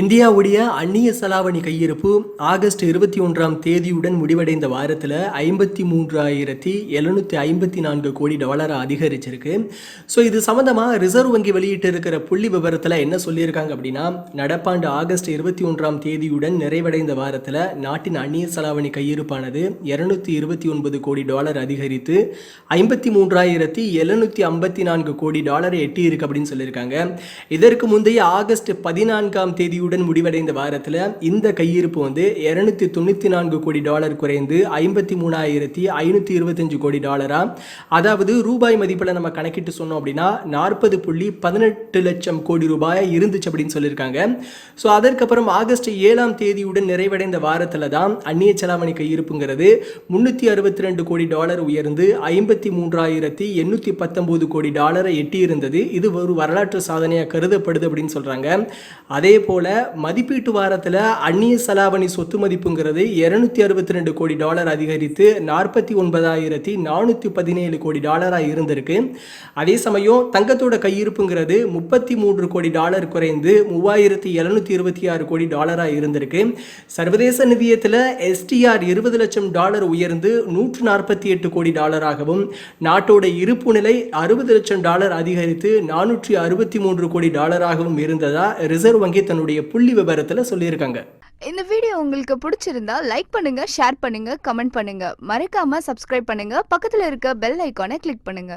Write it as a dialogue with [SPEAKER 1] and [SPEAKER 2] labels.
[SPEAKER 1] இந்தியாவுடைய அந்நிய செலாவணி கையிருப்பு ஆகஸ்ட் இருபத்தி ஒன்றாம் தேதியுடன் முடிவடைந்த வாரத்தில் ஐம்பத்தி மூன்றாயிரத்தி எழுநூற்றி ஐம்பத்தி நான்கு கோடி டாலரை அதிகரிச்சிருக்கு. ஸோ இது சம்மந்தமாக ரிசர்வ் வங்கி வெளியிட்டு இருக்கிற புள்ளி விவரத்தில் என்ன சொல்லியிருக்காங்க அப்படின்னா நடப்பாண்டு ஆகஸ்ட் இருபத்தி ஒன்றாம் தேதியுடன் நிறைவடைந்த வாரத்தில் நாட்டின் அந்நிய செலாவணி கையிருப்பானது இருநூத்தி இருபத்தி ஒன்பது கோடி டாலர் அதிகரித்து ஐம்பத்தி மூன்றாயிரத்தி எழுநூற்றி ஐம்பத்தி நான்கு கோடி டாலரை எட்டியிருக்கு அப்படின்னு சொல்லியிருக்காங்க. இதற்கு முந்தைய ஆகஸ்ட் பதினான்காம் தேதியுடன் முடிவடைந்த வாரத்தில் இந்த கையிருப்பு வந்து இரநூத்தி தொண்ணூற்றி நான்கு கோடி டாலர் குறைந்து ஐம்பத்தி மூணாயிரத்தி ஐநூற்றி இருபத்தஞ்சு கோடி டாலரா? அதாவது ரூபாய் மதிப்பில் நம்ம கணக்கிட்டு சொன்னோம் அப்படின்னா நாற்பது புள்ளி பதினெட்டு லட்சம் கோடி ரூபாய் இருந்துச்சு அப்படின்னு சொல்லியிருக்காங்க. ஸோ அதற்கப்புறம் ஆகஸ்ட் ஏழாம் தேதியுடன் நிறைவடைந்த வாரத்தில் தான் அந்நிய செலாவணி கையிருப்புங்கிறது முன்னூற்றி அறுபத்தி ரெண்டு கோடி டாலர் உயர்ந்து ஐம்பத்தி மூன்றாயிரத்தி எண்ணூற்றி பத்தொம்போது கோடி டாலரை எட்டியிருந்தது. இது ஒரு வரலாற்று சாதனையாக கருதப்படுது அப்படின்னு சொல்கிறாங்க அதே போல் மதிப்பீட்டு வாரத்தில் அந்நிய செலாவணி சொத்து மதிப்புங்கிறது இருநூத்தி அறுபத்தி ரெண்டு கோடி டாலர் அதிகரித்து நாற்பத்தி ஒன்பதாயிரத்தி நானூற்றி பதினேழு கோடி டாலராக இருந்திருக்கு. அதே சமயம் தங்கத்தோட கையிருப்புங்கிறது முப்பத்தி மூன்று கோடி டாலர் குறைந்து மூவாயிரத்தி எழுநூற்றி இருபத்தி ஆறு கோடி டாலராக இருந்திருக்கு. சர்வதேச நிதியத்தில் எஸ்டிஆர் இருபது லட்சம் டாலர் உயர்ந்து நூற்று நாற்பத்தி எட்டு கோடி டாலராகவும் நாட்டோட இருப்பு நிலை அறுபது லட்சம் டாலர் அதிகரித்து நானூற்றி அறுபத்தி மூன்று கோடி டாலராகவும் இருந்ததா ரிசர்வ் வங்கி தன்னுடைய புள்ளி விவரத்தில் சொல்லியிருக்காங்க.
[SPEAKER 2] இந்த வீடியோ உங்களுக்கு பிடிச்சிருந்தா லைக் பண்ணுங்க ஷேர் பண்ணுங்க கமெண்ட் பண்ணுங்க. மறக்காம சப்ஸ்கிரைப் பண்ணுங்க. பக்கத்துல இருக்க பெல் ஐக்கானை கிளிக் பண்ணுங்க.